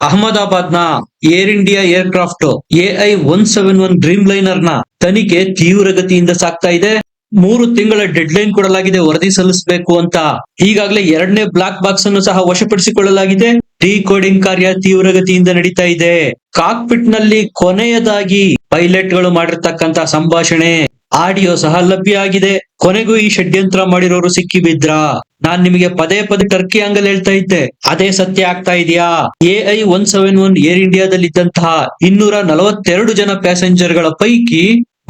ಅಹಮದಾಬಾದ್ನ Air India aircraft AI one seven one dream ಲೈನರ್ನ ತನಿಖೆ ತೀವ್ರಗತಿಯಿಂದ ಸಾಗ್ತಾ ಇದೆ. ಮೂರು ತಿಂಗಳ ಡೆಡ್ ಲೈನ್ ಕೊಡಲಾಗಿದೆ, ವರದಿ ಸಲ್ಲಿಸಬೇಕು ಅಂತ. ಈಗಾಗಲೇ ಎರಡನೇ ಬ್ಲಾಕ್ ಬಾಕ್ಸ್ ಅನ್ನು ಸಹ ವಶಪಡಿಸಿಕೊಳ್ಳಲಾಗಿದೆ. ಡಿಕೋಡಿಂಗ್ ಕಾರ್ಯ ತೀವ್ರಗತಿಯಿಂದ ನಡೀತಾ ಇದೆ. ಕಾಕ್ಪಿಟ್ನಲ್ಲಿ ಕೊನೆಯದಾಗಿ ಪೈಲಟ್ಗಳು ಮಾಡಿರ್ತಕ್ಕಂತ ಸಂಭಾಷಣೆ. ಆಡಿಯೋ ಸಹ ಲಭ್ಯ ಆಗಿದೆ. ಕೊನೆಗೂ ಈ ಷಡ್ಯಂತ್ರ ಮಾಡಿರೋರು ಸಿಕ್ಕಿ ಬಿದ್ರ ನಾನ್ ನಿಮಗೆ ಪದೇ ಪದೇ ಟರ್ಕಿ ಆಂಗಲ್ ಹೇಳ್ತಾ ಇದ್ದೆ. ಅದೇ ಸತ್ಯ ಆಗ್ತಾ ಇದೆಯಾ? AI one seven one Air ಇಂಡಿಯಾದಲ್ಲಿದ್ದಂತಹ ಇನ್ನೂರ ನಲವತ್ತೆರಡು ಜನ ಪ್ಯಾಸೆಂಜರ್ಗಳ ಪೈಕಿ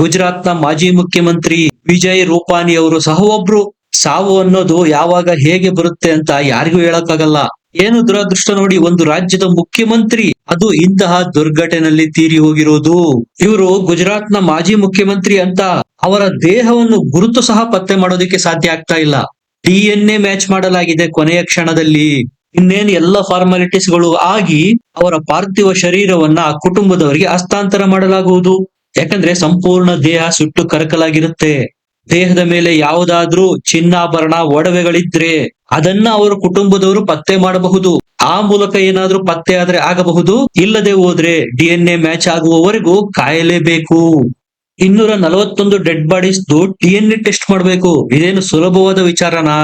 ಗುಜರಾತ್ನ ಮಾಜಿ ಮುಖ್ಯಮಂತ್ರಿ ವಿಜಯ್ ರೂಪಾನಿ ಅವರು ಸಹ ಒಬ್ರು. ಸಾವು ಅನ್ನೋದು ಯಾವಾಗ ಹೇಗೆ ಬರುತ್ತೆ ಅಂತ ಯಾರಿಗೂ ಹೇಳಕ್ಕಾಗಲ್ಲ. ಏನು ದುರದೃಷ್ಟ ನೋಡಿ ಒಂದು ರಾಜ್ಯದ ಮುಖ್ಯಮಂತ್ರಿ, ಅದು ಇಂತಹ ದುರ್ಘಟನೆಯಲ್ಲಿ ತೀರಿ ಹೋಗಿರೋದು. ಇವರು ಗುಜರಾತ್ನ ಮಾಜಿ ಮುಖ್ಯಮಂತ್ರಿ ಅಂತ ಅವರ ದೇಹವನ್ನು ಗುರುತು ಸಹ ಪತ್ತೆ ಮಾಡೋದಕ್ಕೆ ಸಾಧ್ಯ ಆಗ್ತಾ ಇಲ್ಲ. ಡಿಎನ್ಎ ಮ್ಯಾಚ್ ಮಾಡಲಾಗಿದೆ ಕೊನೆಯ ಕ್ಷಣದಲ್ಲಿ. ಇನ್ನೇನ್ ಎಲ್ಲ ಫಾರ್ಮಾಲಿಟೀಸ್ಗಳು ಆಗಿ ಅವರ ಪಾರ್ಥಿವ ಶರೀರವನ್ನ ಆ ಕುಟುಂಬದವರಿಗೆ ಹಸ್ತಾಂತರ ಮಾಡಲಾಗುವುದು. ಯಾಕಂದ್ರೆ ಸಂಪೂರ್ಣ ದೇಹ ಸುಟ್ಟು ಕರಕಲಾಗಿರುತ್ತೆ. ದೇಹದ ಮೇಲೆ ಯಾವುದಾದ್ರೂ ಚಿನ್ನಾಭರಣ, ಒಡವೆಗಳಿದ್ರೆ ಅದನ್ನ ಅವರ ಕುಟುಂಬದವರು ಪತ್ತೆ ಮಾಡಬಹುದು. ಆ ಮೂಲಕ ಏನಾದ್ರೂ ಪತ್ತೆ ಆದ್ರೆ ಆಗಬಹುದು. ಇಲ್ಲದೆ ಹೋದ್ರೆ ಡಿಎನ್ಎ ಮ್ಯಾಚ್ ಆಗುವವರೆಗೂ ಕಾಯಲೇಬೇಕು. ಇನ್ನೂರ ನಲವತ್ತೊಂದು ಡೆಡ್ ಬಾಡೀಸ್ ಎ ಟೆಸ್ಟ್ ಮಾಡಬೇಕು. ಇದೇನು ಸುಲಭವಾದ ವಿಚಾರನಾ?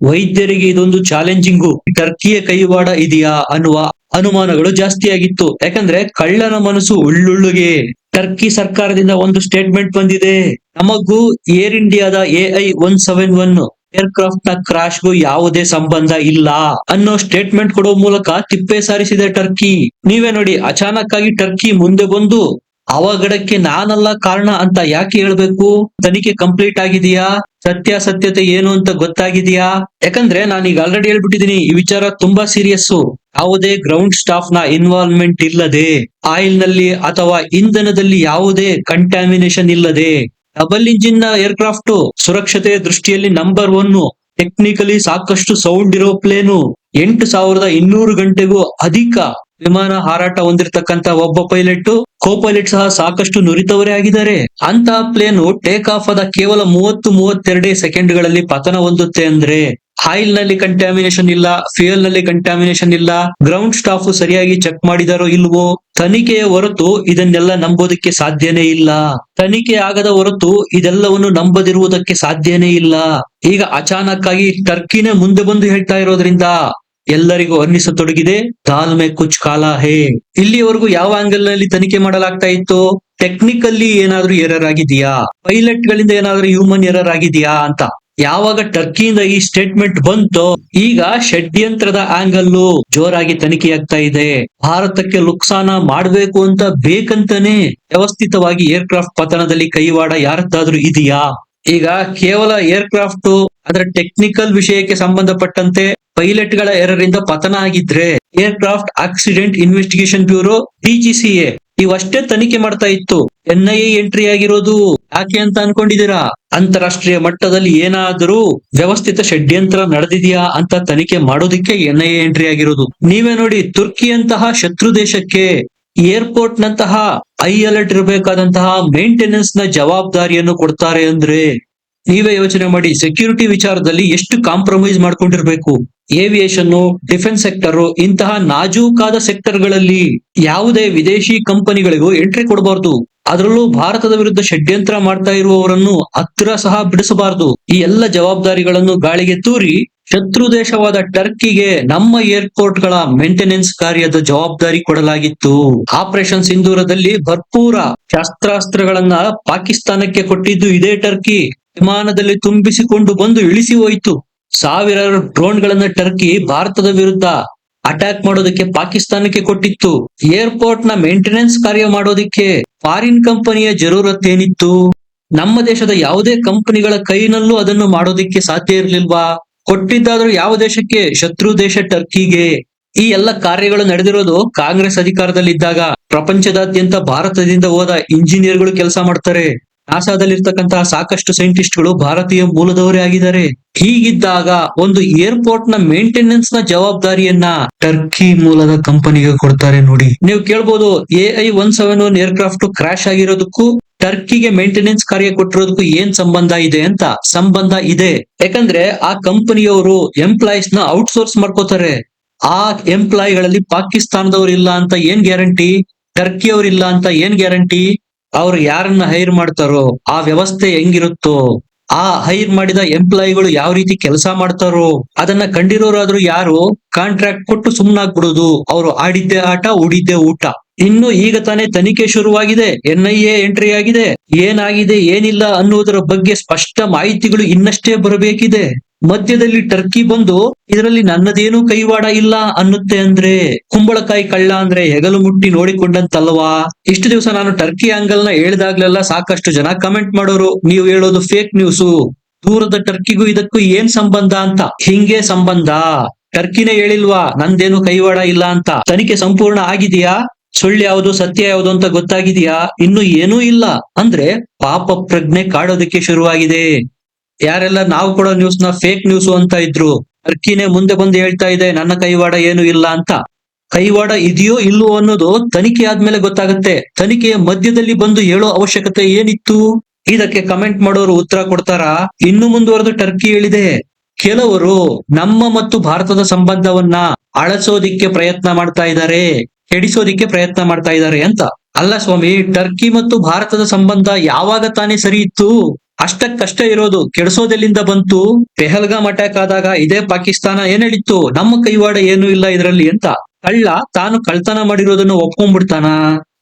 ವೈದ್ಯರಿಗೆ ಇದೊಂದು ಚಾಲೆಂಜಿಂಗು ಟರ್ಕಿಯ ಕೈವಾಡ ಇದೆಯಾ ಅನ್ನುವ ಅನುಮಾನಗಳು ಜಾಸ್ತಿ ಆಗಿತ್ತು ಯಾಕಂದ್ರೆ ಕಳ್ಳನ ಮನಸ್ಸು ಉಳ್ಳುಳ್ಳುಗೆ. ಟರ್ಕಿ ಸರ್ಕಾರದಿಂದ ಒಂದು ಸ್ಟೇಟ್ಮೆಂಟ್ ಬಂದಿದೆ. ನಮಗೂ ಏರ್ ಇಂಡಿಯಾದ ಎಐ ಒನ್ ಸೆವೆನ್ ಒನ್ ಏರ್ಕ್ರಾಫ್ಟ್ನ ಕ್ರಾಶ್ಗೂ ಯಾವುದೇ ಸಂಬಂಧ ಇಲ್ಲ ಅನ್ನೋ ಸ್ಟೇಟ್ಮೆಂಟ್ ಕೊಡೋ ಮೂಲಕ ತಿಪ್ಪೆ ಸಾರಿಸಿದೆ ಟರ್ಕಿ. ನೀವೇ ನೋಡಿ ಅಚಾನಕ್ ಆಗಿ ಟರ್ಕಿ ಮುಂದೆ ಬಂದು ಅವಘಡಕ್ಕೆ ನಾನಲ್ಲ ಕಾರಣ ಅಂತ ಯಾಕೆ ಹೇಳ್ಬೇಕು? ತನಿಖೆ ಕಂಪ್ಲೀಟ್ ಆಗಿದೆಯಾ? ಸತ್ಯಾಸತ್ಯತೆ ಏನು ಅಂತ ಗೊತ್ತಾಗಿದೆಯಾ? ಯಾಕಂದ್ರೆ ನಾನು ಈಗ ಆಲ್ರೆಡಿ ಹೇಳ್ಬಿಟ್ಟಿದೀನಿ, ಈ ವಿಚಾರ ತುಂಬಾ ಸೀರಿಯಸ್ ಯಾವುದೇ ಗ್ರೌಂಡ್ ಸ್ಟಾಫ್ನ ಇನ್ವಾಲ್ವ್ಮೆಂಟ್ ಇಲ್ಲದೆ ಆಯಿಲ್ನಲ್ಲಿ ಅಥವಾ ಇಂಧನದಲ್ಲಿ ಯಾವುದೇ ಕಂಟ್ಯಾಮಿನೇಷನ್ ಇಲ್ಲದೆ ಡಬಲ್ ಇಂಜಿನ್ನ ಏರ್ಕ್ರಾಫ್ಟ್ ಸುರಕ್ಷತೆಯ ದೃಷ್ಟಿಯಲ್ಲಿ ನಂಬರ್ ಒನ್ ಟೆಕ್ನಿಕಲಿ ಸಾಕಷ್ಟು ಸೌಂಡ್ ಇರೋ ಪ್ಲೇನು ಎಂಟು ಸಾವಿರದ ಇನ್ನೂರು ಗಂಟೆಗೂ ಅಧಿಕ ವಿಮಾನ ಹಾರಾಟ ಹೊಂದಿರತಕ್ಕಂತ ಒಬ್ಬ ಪೈಲಟ್ ಕೋ ಪೈಲಟ್ ಸಹ ಸಾಕಷ್ಟು ನುರಿತವರೇ ಆಗಿದ್ದಾರೆ. ಅಂತ ಪ್ಲೇನ್ ಟೇಕ್ ಆಫ್ ಆದ ಕೇವಲ ಮೂವತ್ತು ಮೂವತ್ತೆರಡೇ ಸೆಕೆಂಡ್ಗಳಲ್ಲಿ ಪತನ ಹೊಂದುತ್ತೆ ಅಂದ್ರೆ ಆಯಿಲ್ನಲ್ಲಿ ಕಂಟ್ಯಾಮಿನೇಷನ್ ಇಲ್ಲ ಫ್ಯೂಯಲ್ನಲ್ಲಿ ಕಂಟ್ಯಾಮಿನೇಷನ್ ಇಲ್ಲ ಗ್ರೌಂಡ್ ಸ್ಟಾಫ್ ಸರಿಯಾಗಿ ಚೆಕ್ ಮಾಡಿದಾರೋ ಇಲ್ವೋ, ತನಿಖೆಯ ಹೊರತು ಇದನ್ನೆಲ್ಲ ನಂಬೋದಕ್ಕೆ ಸಾಧ್ಯನೇ ಇಲ್ಲ. ತನಿಖೆ ಆಗದ ಹೊರತು ಇದೆಲ್ಲವನ್ನು ನಂಬದಿರುವುದಕ್ಕೆ ಸಾಧ್ಯನೇ ಇಲ್ಲ. ಈಗ ಅಚಾನಕ್ ಆಗಿ ಟರ್ಕಿನೇ ಮುಂದೆ ಬಂದು ಹೇಳ್ತಾ ಇರೋದ್ರಿಂದ ಎಲ್ಲರಿಗೂ ಅನ್ನಿಸತೊಡಗಿದೆ ತಾಳ್ಮೆ ಕುಚ್ ಕಾಲ ಹೇ. ಇಲ್ಲಿವರೆಗೂ ಯಾವ ಆಂಗಲ್ನಲ್ಲಿ ತನಿಖೆ ಮಾಡಲಾಗ್ತಾ ಇತ್ತು ಟೆಕ್ನಿಕಲ್ಲಿ ಏನಾದ್ರೂ ಎರರ್ ಆಗಿದೆಯಾ? ಪೈಲಟ್ ಗಳಿಂದ ಏನಾದ್ರೂ ಹ್ಯೂಮನ್ ಎರರ್ ಆಗಿದೆಯಾ ಅಂತ. ಯಾವಾಗ ಟರ್ಕಿಯಿಂದ ಈ ಸ್ಟೇಟ್ಮೆಂಟ್ ಬಂತೋ, ಈಗ ಷಡ್ಯಂತ್ರದ ಆಂಗಲ್ ಜೋರಾಗಿ ತನಿಖೆಯಾಗ್ತಾ ಇದೆ. ಭಾರತಕ್ಕೆ ನುಕ್ಸಾನ ಮಾಡಬೇಕು ಅಂತ ಬೇಕಂತಾನೆ ವ್ಯವಸ್ಥಿತವಾಗಿ ಏರ್ಕ್ರಾಫ್ಟ್ ಪತನದಲ್ಲಿ ಕೈವಾಡ ಯಾರದ್ದಾದ್ರೂ ಇದೆಯಾ? ಈಗ ಕೇವಲ ಏರ್ಕ್ರಾಫ್ಟ್ ಅದರ ಟೆಕ್ನಿಕಲ್ ವಿಷಯಕ್ಕೆ ಸಂಬಂಧಪಟ್ಟಂತೆ ಪೈಲಟ್ಗಳ ಎರರ್ ಇಂದ ಪತನ ಆಗಿದ್ರೆ aircraft accident investigation bureau, DGCA, ಇವಷ್ಟೇ ತನಿಖೆ ಮಾಡ್ತಾ ಇತ್ತು. ಎನ್ಐಎ ಎಂಟ್ರಿ ಆಗಿರೋದು ಯಾಕೆ ಅಂತ ಅನ್ಕೊಂಡಿದೀರಾ ಅಂತಾರಾಷ್ಟ್ರೀಯ ಮಟ್ಟದಲ್ಲಿ ಏನಾದರೂ ವ್ಯವಸ್ಥಿತ ಷಡ್ಯಂತ್ರ ನಡೆದಿದೆಯಾ ಅಂತ ತನಿಖೆ ಮಾಡೋದಿಕ್ಕೆ ಎನ್ಐಎ ಎಂಟ್ರಿ ಆಗಿರೋದು. ನೀವೇ ನೋಡಿ, ತುರ್ಕಿಯಂತಹ ಶತ್ರು ದೇಶಕ್ಕೆ ಏರ್ಪೋರ್ಟ್ ನಂತಹ ಐ ಅಲರ್ಟ್ ಇರಬೇಕಾದಂತಹ ಮೇಂಟೆನೆನ್ಸ್ನ ಜವಾಬ್ದಾರಿಯನ್ನು ಕೊಡ್ತಾರೆ ಅಂದ್ರೆ ನೀವೇ ಯೋಚನೆ ಮಾಡಿ ಸೆಕ್ಯೂರಿಟಿ ವಿಚಾರದಲ್ಲಿ ಎಷ್ಟು ಕಾಂಪ್ರಮೈಸ್ ಮಾಡ್ಕೊಂಡಿರ್ಬೇಕು? ಏವಿಯೇಷನ್ ಡಿಫೆನ್ಸ್ ಸೆಕ್ಟರ್ ಇಂತಹ ನಾಜೂಕಾದ ಸೆಕ್ಟರ್ಗಳಲ್ಲಿ ಯಾವುದೇ ವಿದೇಶಿ ಕಂಪನಿಗಳಿಗೂ ಎಂಟ್ರಿ ಕೊಡಬಾರ್ದು. ಅದರಲ್ಲೂ ಭಾರತದ ವಿರುದ್ಧ ಷಡ್ಯಂತ್ರ ಮಾಡ್ತಾ ಇರುವವರನ್ನು ಹತ್ತಿರ ಸಹ ಬಿಡಿಸಬಾರದು. ಈ ಎಲ್ಲ ಜವಾಬ್ದಾರಿಗಳನ್ನು ಗಾಳಿಗೆ ತೂರಿ ಶತ್ರು ದೇಶವಾದ ಟರ್ಕಿಗೆ ನಮ್ಮ ಏರ್ಪೋರ್ಟ್ಗಳ ಮೇಂಟೆನೆನ್ಸ್ ಕಾರ್ಯದ ಜವಾಬ್ದಾರಿ ಕೊಡಲಾಗಿತ್ತು. ಆಪರೇಷನ್ ಸಿಂಧೂರದಲ್ಲಿ ಭರ್ಪೂರ ಶಸ್ತ್ರಾಸ್ತ್ರಗಳನ್ನ ಪಾಕಿಸ್ತಾನಕ್ಕೆ ಕೊಟ್ಟಿದ್ದು ಇದೇ ಟರ್ಕಿ. ವಿಮಾನದಲ್ಲಿ ತುಂಬಿಸಿಕೊಂಡು ಬಂದು ಇಳಿಸಿ ಹೋಯಿತು. ಸಾವಿರಾರು ಡ್ರೋನ್ ಗಳನ್ನ ಟರ್ಕಿ ಭಾರತದ ವಿರುದ್ಧ ಅಟ್ಯಾಕ್ ಮಾಡೋದಕ್ಕೆ ಪಾಕಿಸ್ತಾನಕ್ಕೆ ಕೊಟ್ಟಿತ್ತು. ಏರ್ಪೋರ್ಟ್ನ ಮೇಂಟೆನೆನ್ಸ್ ಕಾರ್ಯ ಮಾಡೋದಕ್ಕೆ ಫಾರಿನ್ ಕಂಪನಿಯ ಜರೂರತ್ ಏನಿತ್ತು ನಮ್ಮ ದೇಶದ ಯಾವುದೇ ಕಂಪನಿಗಳ ಕೈನಲ್ಲೂ ಅದನ್ನು ಮಾಡೋದಿಕ್ಕೆ ಸಾಧ್ಯ ಇರಲಿಲ್ವಾ? ಕೊಟ್ಟಿದ್ದಾದ್ರೂ ಯಾವ ದೇಶಕ್ಕೆ? ಶತ್ರು ದೇಶ ಟರ್ಕಿಗೆ. ಈ ಎಲ್ಲ ಕಾರ್ಯಗಳು ನಡೆದಿರೋದು ಕಾಂಗ್ರೆಸ್ ಅಧಿಕಾರದಲ್ಲಿದ್ದಾಗ. ಪ್ರಪಂಚದಾದ್ಯಂತ ಭಾರತದಿಂದ ಹೋದ ಇಂಜಿನಿಯರ್ಗಳು ಕೆಲಸ ಮಾಡ್ತಾರೆ. ನಾಸಾದಲ್ಲಿರ್ತಕ್ಕಂತಹ ಸಾಕಷ್ಟು ಸೈಂಟಿಸ್ಟ್ಗಳು ಭಾರತೀಯ ಮೂಲದವರೇ ಆಗಿದ್ದಾರೆ. ಹೀಗಿದ್ದಾಗ ಒಂದು ಏರ್ಪೋರ್ಟ್ನ ಮೇಂಟೆನೆನ್ಸ್ನ ಜವಾಬ್ದಾರಿಯನ್ನ ಟರ್ಕಿ ಮೂಲದ ಕಂಪನಿಗೆ ಕೊಡ್ತಾರೆ ನೋಡಿ. ನೀವು ಕೇಳ್ಬೋದು, A I one seven one aircraft crash ಆಗಿರೋದಕ್ಕೂ ಟರ್ಕಿಗೆ ಮೇಂಟೆನೆನ್ಸ್ ಕಾರ್ಯ ಕೊಟ್ಟಿರೋದಕ್ಕೂ ಏನ್ ಸಂಬಂಧ ಇದೆ ಅಂತ ಸಂಬಂಧ ಇದೆ. ಯಾಕಂದ್ರೆ ಆ ಕಂಪನಿಯವರು ಎಂಪ್ಲಾಯೀಸ್ನ ಔಟ್ಸೋರ್ಸ್ ಮಾಡ್ಕೋತಾರೆ. ಆ ಎಂಪ್ಲಾಯಿಗಳಲ್ಲಿ ಪಾಕಿಸ್ತಾನದವ್ರು ಇಲ್ಲ ಅಂತ ಏನ್ ಗ್ಯಾರಂಟಿ? ಟರ್ಕಿ ಇಲ್ಲ ಅಂತ ಏನ್ ಗ್ಯಾರಂಟಿ? ಅವ್ರು ಯಾರನ್ನ ಹೈರ್ ಮಾಡ್ತಾರೋ, ಆ ವ್ಯವಸ್ಥೆ ಹೆಂಗಿರುತ್ತೋ, ಆ ಹೈರ್ ಮಾಡಿದ ಎಂಪ್ಲಾಯಿಗಳು ಯಾವ ರೀತಿ ಕೆಲಸ ಮಾಡ್ತಾರೋ, ಅದನ್ನ ಕಂಡಿರೋರಾದ್ರೂ ಯಾರು ಕಾಂಟ್ರಾಕ್ಟ್ ಕೊಟ್ಟು ಸುಮ್ನಾಗ್ಬಿಡುದು. ಅವರು ಆಡಿದ್ದೆ ಆಟ ಉಡಿದ್ದೆ ಊಟ. ಇನ್ನು ಈಗ ತಾನೇ ತನಿಖೆ ಶುರುವಾಗಿದೆ ಎನ್ ಐ ಎ ಎಂಟ್ರಿ ಆಗಿದೆ. ಏನಾಗಿದೆ, ಏನಿಲ್ಲ ಅನ್ನುವುದರ ಬಗ್ಗೆ ಸ್ಪಷ್ಟ ಮಾಹಿತಿಗಳು ಇನ್ನಷ್ಟೇ ಬರಬೇಕಿದೆ. ಮಧ್ಯದಲ್ಲಿ ಟರ್ಕಿ ಬಂದು, ಇದರಲ್ಲಿ ನನ್ನದೇನು ಕೈವಾಡ ಇಲ್ಲ ಅನ್ನುತ್ತೆ ಅಂದ್ರೆ, ಕುಂಬಳಕಾಯಿ ಕಳ್ಳ ಅಂದ್ರೆ ಹೆಗಲು ಮುಟ್ಟಿ ನೋಡಿಕೊಂಡಂತಲ್ವಾ? ಇಷ್ಟು ದಿವಸ ನಾನು ಟರ್ಕಿ ಆಂಗಲ್ನ ಹೇಳಿದಾಗ್ಲೆಲ್ಲ ಸಾಕಷ್ಟು ಜನ ಕಮೆಂಟ್ ಮಾಡೋರು, ನೀವು ಹೇಳೋದು ಫೇಕ್ ನ್ಯೂಸ್ ದೂರದ ಟರ್ಕಿಗೂ ಇದಕ್ಕೂ ಏನ್ ಸಂಬಂಧ ಅಂತ? ಹಿಂಗೆ ಸಂಬಂಧ. ಟರ್ಕಿನೇ ಹೇಳಿಲ್ವಾ, ನಂದೇನು ಕೈವಾಡ ಇಲ್ಲ ಅಂತ. ತನಿಖೆ ಸಂಪೂರ್ಣ ಆಗಿದೆಯಾ? ಸುಳ್ಳು ಯಾವುದು, ಸತ್ಯ ಯಾವುದು ಅಂತ ಗೊತ್ತಾಗಿದೆಯಾ? ಇನ್ನು ಏನೂ ಇಲ್ಲ. ಅಂದ್ರೆ ಪಾಪ ಪ್ರಜ್ಞೆ ಕಾಡೋದಕ್ಕೆ ಶುರುವಾಗಿದೆ. ಯಾರೆಲ್ಲ ನಾವು ಕೊಡೋ ನ್ಯೂಸ್ನ ಫೇಕ್ ನ್ಯೂಸ್ ಅಂತ ಇದ್ರು ಟರ್ಕಿನೇ ಮುಂದೆ ಬಂದು ಹೇಳ್ತಾ ಇದೆ, ನನ್ನ ಕೈವಾಡ ಏನು ಇಲ್ಲ ಅಂತ. ಕೈವಾಡ ಇದೆಯೋ ಇಲ್ಲೋ ಅನ್ನೋದು ತನಿಖೆ ಆದ್ಮೇಲೆ ಗೊತ್ತಾಗುತ್ತೆ. ತನಿಖೆಯ ಮಧ್ಯದಲ್ಲಿ ಬಂದು ಹೇಳೋ ಅವಶ್ಯಕತೆ ಏನಿತ್ತು? ಇದಕ್ಕೆ ಕಮೆಂಟ್ ಮಾಡೋರು ಉತ್ತರ ಕೊಡ್ತಾರಾ, ಇನ್ನು ಮುಂದುವರೆದು ಟರ್ಕಿ ಹೇಳಿದೆ. ಕೆಲವರು ನಮ್ಮ ಮತ್ತು ಭಾರತದ ಸಂಬಂಧವನ್ನ ಅಳಸೋದಿಕ್ಕೆ ಪ್ರಯತ್ನ ಮಾಡ್ತಾ ಇದ್ದಾರೆ, ಕೆಡಿಸೋದಿಕ್ಕೆ ಪ್ರಯತ್ನ ಮಾಡ್ತಾ ಇದ್ದಾರೆ ಅಂತ. ಅಲ್ಲ ಸ್ವಾಮಿ, ಟರ್ಕಿ ಮತ್ತು ಭಾರತದ ಸಂಬಂಧ ಯಾವಾಗ ತಾನೇ ಸರಿ ಇತ್ತು? ಅಷ್ಟಕ್ಕಷ್ಟೇ ಇರೋದು. ಕೆಡಿಸೋದೆಲ್ಲಿಂದ ಬಂತು? ಪೆಹಲ್ಗಾಮ್ ಅಟ್ಯಾಕ್ ಆದಾಗ ಇದೇ ಪಾಕಿಸ್ತಾನ ಏನ್ ಹೇಳಿತ್ತು? ನಮ್ಮ ಕೈವಾಡ ಏನೂ ಇಲ್ಲ ಇದರಲ್ಲಿ ಅಂತ. ಕಳ್ಳ ತಾನು ಕಳ್ತನ ಮಾಡಿರೋದನ್ನು ಒಪ್ಕೊಂಡ್ಬಿಡ್ತಾನ?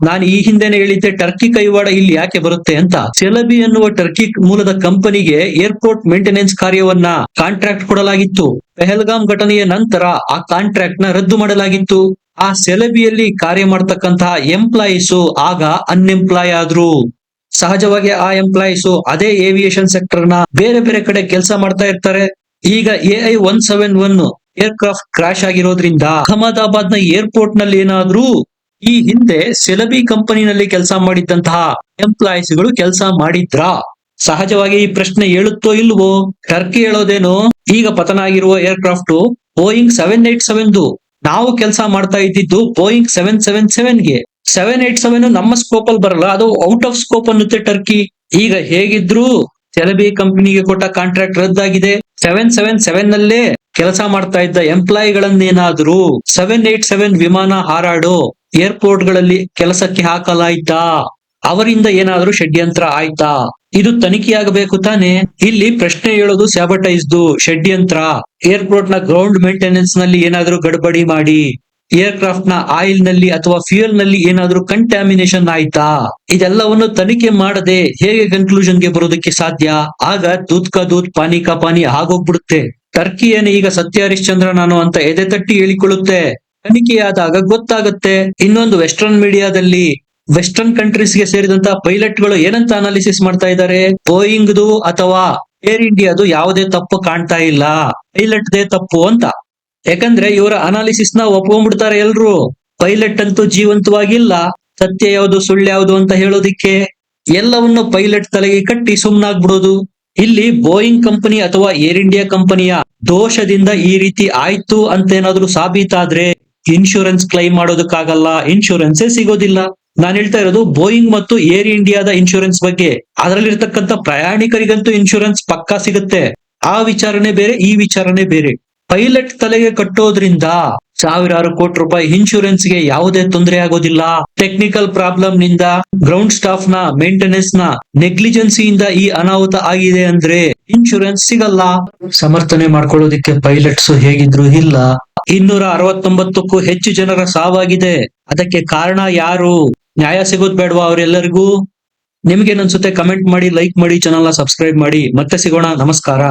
ನಾನು ಈ ಹಿಂದೆನೆ ಹೇಳಿದ್ದೆ, ಟರ್ಕಿ ಕೈವಾಡ ಇಲ್ಲಿ ಯಾಕೆ ಬರುತ್ತೆ ಅಂತ. ಸೆಲಬಿ ಅನ್ನುವ ಟರ್ಕಿ ಮೂಲದ ಕಂಪನಿಗೆ ಏರ್ಪೋರ್ಟ್ ಮೇಂಟೆನೆನ್ಸ್ ಕಾರ್ಯವನ್ನ ಕಾಂಟ್ರಾಕ್ಟ್ ಕೊಡಲಾಗಿತ್ತು. ಪೆಹಲ್ಗಾಮ್ ಘಟನೆಯ ನಂತರ ಆ ಕಾಂಟ್ರಾಕ್ಟ್ನ ರದ್ದು ಮಾಡಲಾಗಿತ್ತು. ಆ ಸೆಲಬಿಯಲ್ಲಿ ಕಾರ್ಯ ಮಾಡ್ತಕ್ಕಂತಹ ಎಂಪ್ಲಾಯೀಸು ಆಗ ಅನ್ಎಂಪ್ಲಾಯ್ ಆದ್ರು. ಸಹಜವಾಗಿ ಆ ಎಂಪ್ಲಾಯೀಸ್ ಅದೇ ಏವಿಯೇಷನ್ ಸೆಕ್ಟರ್ನ ಬೇರೆ ಬೇರೆ ಕಡೆ ಕೆಲಸ ಮಾಡ್ತಾ ಇರ್ತಾರೆ. ಈಗ A I one seven one aircraft crash ಆಗಿರೋದ್ರಿಂದ ಅಹಮದಾಬಾದ್ನ ಏರ್ಪೋರ್ಟ್ನಲ್ಲಿ ಏನಾದ್ರೂ ಈ ಹಿಂದೆ ಸೆಲಬಿ ಕಂಪನಿನಲ್ಲಿ ಕೆಲಸ ಮಾಡಿದ್ದಂತಹ ಎಂಪ್ಲಾಯೀಸ್ಗಳು ಕೆಲಸ ಮಾಡಿದ್ರಾ? ಸಹಜವಾಗಿ ಈ ಪ್ರಶ್ನೆ ಹೇಳುತ್ತೋ ಇಲ್ವೋ? ಟರ್ಕಿ ಹೇಳೋದೇನು? ಈಗ ಪತನ ಆಗಿರುವ aircraft Boeing seven eight seven ನಾವು ಕೆಲಸ ಮಾಡ್ತಾ ಇದ್ದಿದ್ದು ಬೋಯಿಂಗ್ ಸೆವೆನ್ ಸೆವೆನ್ ಸೆವೆನ್ಗೆ. ಸೆವೆನ್ ಏಟ್ ಸೆವೆನ್ ನಮ್ಮ ಸ್ಕೋಪ್ ಅಲ್ಲಿ ಬರಲ್ಲ. ಅದು ಔಟ್ ಆಫ್ ಸ್ಕೋಪ್ ಅನ್ನುತ್ತೆ ಟರ್ಕಿ ಈಗ ಹೇಗಿದ್ರು ಸೆಲಬಿ ಕಂಪನಿಗೆ ಕೊಟ್ಟ ಕಾಂಟ್ರಾಕ್ಟ್ ರದ್ದಾಗಿದೆ. ಸೆವೆನ್ ಸೆವೆನ್ ಸೆವೆನ್ ನಲ್ಲೇ ಕೆಲಸ ಮಾಡ್ತಾ ಇದ್ದ ಎಂಪ್ಲಾಯಿಗಳನ್ನೇನಾದ್ರೂ ಸೆವೆನ್ ಏಟ್ ಸೆವೆನ್ ವಿಮಾನ ಹಾರಾಡು ಏರ್ಪೋರ್ಟ್ಗಳಲ್ಲಿ ಕೆಲಸಕ್ಕೆ ಹಾಕಲಾಯ್ತಾ? ಅವರಿಂದ ಏನಾದ್ರೂ ಷಡ್ಯಂತ್ರ ಆಯ್ತಾ? ಇದು ತನಿಖೆಯಾಗಬೇಕು ತಾನೆ? ಇಲ್ಲಿ ಪ್ರಶ್ನೆ ಹೇಳೋದು ಸ್ಯಾಬಟೈಸ್ದು ಷಡ್ಯಂತ್ರ. ಏರ್ಪೋರ್ಟ್ನ ಗ್ರೌಂಡ್ ಮೇಂಟೆನೆನ್ಸ್ನಲ್ಲಿ ಏನಾದ್ರೂ ಗಡ್ಬಡಿ ಮಾಡಿ. ಏರ್ ಕ್ರಾಫ್ಟ್ನ ಆಯಿಲ್ನಲ್ಲಿ ಅಥವಾ ಫ್ಯೂಯಲ್ನಲ್ಲಿ ಏನಾದ್ರೂ ಕಂಟ್ಯಾಮಿನೇಷನ್ ಆಯ್ತಾ? ಇದೆಲ್ಲವನ್ನು ತನಿಖೆ ಮಾಡದೆ ಹೇಗೆ ಕನ್ಕ್ಲೂಷನ್ಗೆ ಬರೋದಕ್ಕೆ ಸಾಧ್ಯ? ಆಗ ದೂತ್ ಕ ದೂತ್ ಪಾನಿ ಕಾ ಪಾನಿ ಆಗೋಗ್ಬಿಡುತ್ತೆ. ಟರ್ಕಿ ಏನು ಈಗ ಸತ್ಯ ಹರಿಶ್ಚಂದ್ರ ನಾನು ಅಂತ ಎದೆ ತಟ್ಟಿ ಹೇಳಿಕೊಳ್ಳುತ್ತೆ. ತನಿಖೆಯಾದಾಗ ಗೊತ್ತಾಗುತ್ತೆ. ಇನ್ನೊಂದು ವೆಸ್ಟರ್ನ್ ಮೀಡಿಯಾದಲ್ಲಿ ವೆಸ್ಟರ್ನ್ ಕಂಟ್ರೀಸ್ಗೆ ಸೇರಿದಂತ ಪೈಲಟ್ಗಳು ಏನಂತ ಅನಾಲಿಸಿಸ್ ಮಾಡ್ತಾ ಇದ್ದಾರೆ? ಬೋಯಿಂಗ್ದು ಅಥವಾ ಏರ್ ಇಂಡಿಯಾದು ಯಾವುದೇ ತಪ್ಪು ಕಾಣ್ತಾ ಇಲ್ಲ. ಪೈಲಟ್ ದೇ ತಪ್ಪು ಅಂತ. ಯಾಕಂದ್ರೆ ಇವರ ಅನಾಲಿಸಿಸ್ನ ಒಪ್ಕೊಂಡ್ಬಿಡ್ತಾರೆ ಎಲ್ರು. ಪೈಲಟ್ ಅಂತೂ ಜೀವಂತವಾಗಿಲ್ಲ, ಸತ್ಯ ಯಾವುದು, ಸುಳ್ಳು ಯಾವುದು ಅಂತ ಹೇಳೋದಿಕ್ಕೆ ಎಲ್ಲವನ್ನು ಪೈಲಟ್ ತಲೆಗೆ ಕಟ್ಟಿ ಸುಮ್ನಾಗ್ಬಿಡೋದು. ಇಲ್ಲಿ ಬೋಯಿಂಗ್ ಕಂಪನಿ ಅಥವಾ ಏರ್ ಇಂಡಿಯಾ ಕಂಪನಿಯ ದೋಷದಿಂದ ಈ ರೀತಿ ಆಯ್ತು ಅಂತ ಏನಾದ್ರೂ ಸಾಬೀತಾದ್ರೆ ಇನ್ಶೂರೆನ್ಸ್ ಕ್ಲೈಮ್ ಮಾಡೋದಕ್ಕಾಗಲ್ಲ ಇನ್ಶೂರೆನ್ಸೇ ಸಿಗೋದಿಲ್ಲ. ನಾನು ಹೇಳ್ತಾ ಇರೋದು ಬೋಯಿಂಗ್ ಮತ್ತು ಏರ್ ಇಂಡಿಯಾದ ಇನ್ಶೂರೆನ್ಸ್ ಬಗ್ಗೆ. ಅದರಲ್ಲಿರ್ತಕ್ಕಂಥ ಪ್ರಯಾಣಿಕರಿಗಂತೂ ಇನ್ಶೂರೆನ್ಸ್ ಪಕ್ಕಾ ಸಿಗುತ್ತೆ. ಆ ವಿಚಾರಣೆ ಬೇರೆ, ಈ ವಿಚಾರಣೆ ಬೇರೆ. ಪೈಲಟ್ ತಲೆಗೆ ಕಟ್ಟೋದ್ರಿಂದ ಸಾವಿರಾರು ಕೋಟಿ ರೂಪಾಯಿ ಇನ್ಶೂರೆನ್ಸ್ಗೆ ಯಾವುದೇ ತೊಂದರೆ ಆಗೋದಿಲ್ಲ. ಟೆಕ್ನಿಕಲ್ ಪ್ರಾಬ್ಲಮ್ನಿಂದ ಗ್ರೌಂಡ್ ಸ್ಟಾಫ್ನ ಮೇಂಟೆನೆನ್ಸ್ನ ನೆಗ್ಲಿಜೆನ್ಸಿಯಿಂದ ಈ ಅನಾಹುತ ಆಗಿದೆ ಅಂದ್ರೆ ಇನ್ಶೂರೆನ್ಸ್ ಸಿಗಲ್ಲ. ಸಮರ್ಥನೆ ಮಾಡ್ಕೊಳ್ಳೋದಿಕ್ಕೆ ಪೈಲಟ್ಸ್ ಹೇಗಿದ್ರು ಇಲ್ಲ. ಇನ್ನೂರ ಅರವತ್ತೊಂಬತ್ತಕ್ಕೂ ಹೆಚ್ಚು ಜನರ ಸಾವಾಗಿದೆ. ಅದಕ್ಕೆ ಕಾರಣ ಯಾರು? ನ್ಯಾಯ ಸಿಗೋದ್ ಬೇಡವಾ ಅವರೆಲ್ಲರಿಗೂ? ನಿಮ್ಗೆ ಏನನ್ಸುತ್ತೆ ಕಮೆಂಟ್ ಮಾಡಿ, ಲೈಕ್ ಮಾಡಿ ಚಾನಲ್ನ ಸಬ್ಸ್ಕ್ರೈಬ್ ಮಾಡಿ. ಮತ್ತೆ ಸಿಗೋಣ. ನಮಸ್ಕಾರ.